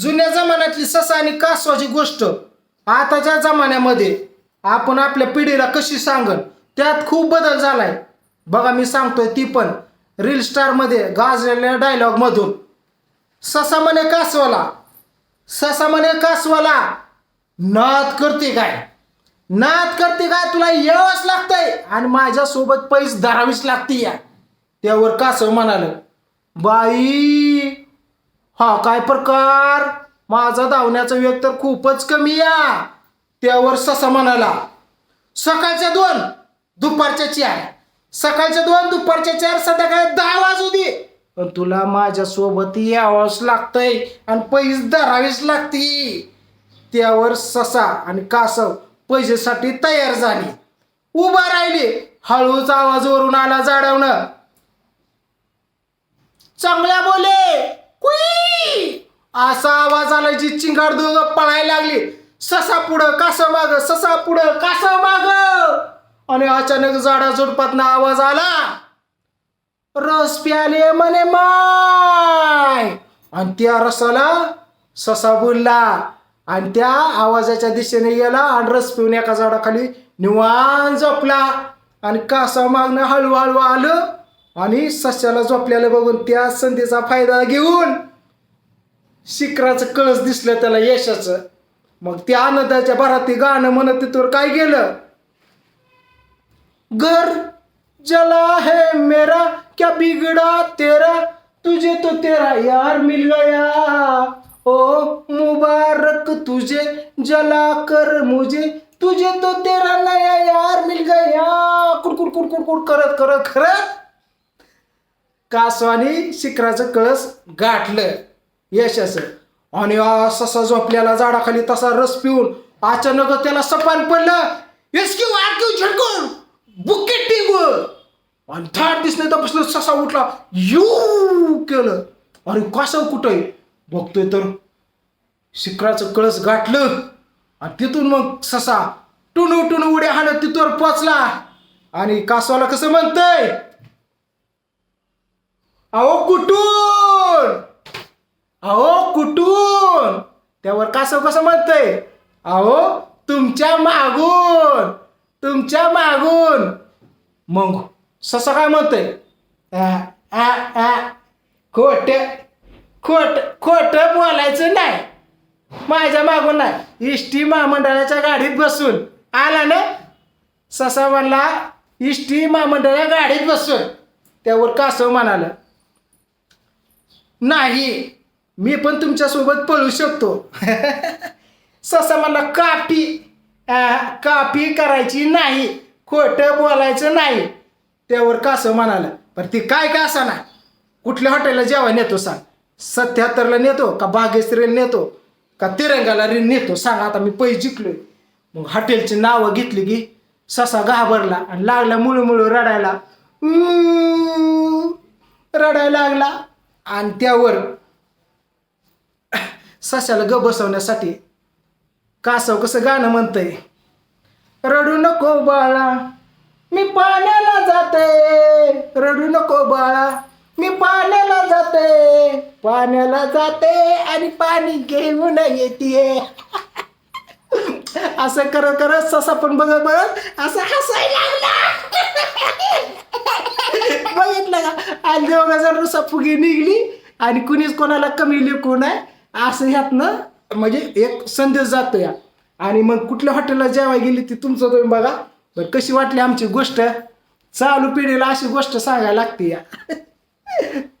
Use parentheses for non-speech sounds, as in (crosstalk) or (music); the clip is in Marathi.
जुन्या जमान्यातली ससा आणि कासवाची गोष्ट आताच्या जमान्यामध्ये आपण आपल्या पिढीला कशी सांगन त्यात खूप बदल झालाय. बघा मी सांगतोय ती पण रील स्टारमध्ये गाजलेल्या डायलॉगमधून ससा म्हणे कासवाला ससा म्हणे कासवाला नाद करते काय? नाद करते काय? तुला यावंच लागतंय. आणि माझ्यासोबत पैस धरावीच लागते या. त्यावर कासव म्हणाल बाई हा काय प्रकार? माझा धावण्याचा वेग तर खूपच कमी या. त्यावर ससा म्हणाला सकाळच्या दोन दुपारच्या चार. सकाळच्या दोन दुपारच्या चार संध्याकाळी दहा वाजू दे. पण तुला माझ्यासोबत यावंच लागतंय आणि पैस धरावीच लागती. त्यावर ससा आणि कासव पैसेसाठी तयार झाली. उभा राहिली. हळूच आवाज वरून आला जाडवणं. चांगल्या बोले. कुई. असा आवाज आला जी चिंगाड पळायला लागली. ससा पुढं कासा माग ससा पुढं कासा माग. आणि अचानक झाडा झुडपातनं आवाज आला. रस प्याले म्हणे माय. आणि त्या रसाला ससा बोलला. आणि त्या आवाजाच्या दिशेने गेला आणि रस पिऊन एका झाडाखाली निवान झोपला. आणि कासा मागणं हळूहळू आलं आणि सस्याला झोपल्याला बघून त्या संधीचा फायदा घेऊन शिखराचं कळस दिसलं त्याला यशाचं मग ते आनंदाच्या भरात ते गाणं म्हणत तिथवर काय गेलं घर जला है मेरा क्या बिगड़ा तेरा तुझे तो तेरा यार मिल गया ओ मुबारक तुझे जला कर मुझे तुझे तो तेरा नया यार मिल गया कुडकुड कुडकुड कुड करत करत करत कासवानी शिखराचं कळस गाठलं यश असं. आणि ससा झोपल्याला झाडाखाली तसा रस पिऊन अचानक त्याला सपान पडलं. एसक्यू आक्यू झटकून बुकेट टिंगू आणि थाट दिसले तर बसलं ससा उठला. यू केलं. अरे कासव कुठं बघतोय तर शिखराचं कळस गाठलं. आणि तिथून मग ससा टुनू टुनू उड्या हाणत तिथवर पोचला. आणि कासवाला कसं म्हणतंय? अहो कुठून? अहो कुठून? त्यावर कासव कसं म्हणतंय? अहो तुमच्या मागून. तुमच्या मागून. मग ससं काय म्हणतंय? आ, खोट खोट खोट बोलायचं नाही. माझ्या मागून नाही. इष्टी महामंडळाच्या गाडीत बसून. आला ना? ससा म्हणला इष्टी महामंडळाच्या गाडीत बसून. त्यावर कासव म्हणाल नाही मी पण तुमच्यासोबत पळू शकतो. ससा मला कापी कापी करायची नाही खोटं बोलायचं नाही. त्यावर कासव म्हणाला पण ती काय का असा ना? कुठल्या हॉटेलला जेव्हा नेतो सांग. सत्याहत्तरला नेतो का बागेश्रीला नेतो का तिरंगाला रे नेतो सांग. आता मी पैसे जिंकलोय. मग हॉटेलची नावं घेतली की ससा घाबरला आणि लागला मुळू रडायला. रडायला लागला आणि त्यावर सशाला ग बसवण्यासाठी कासव कसं गाणं म्हणतंय? रडू नको बाळा मी पाण्याला जाते. रडू नको बाळा मी पाण्याला जाते. पाण्याला जाते आणि पाणी घेऊन येते. (laughs) असं करत करत ससा पण बघत बघत असं हसायला (laughs) बघितलं का? आणि जर रुसा फुगी निघली आणि कुणीच कोणाला कमी लिखू नाही असं ह्यातनं म्हणजे एक संदेश जातो या आणि मग कुठल्या हॉटेलला जेवाय गेली ती तुमचं तुम्ही बघा. बरं कशी वाटली आमची गोष्ट? चालू पिढीला अशी गोष्ट सांगायला लागते या. (laughs)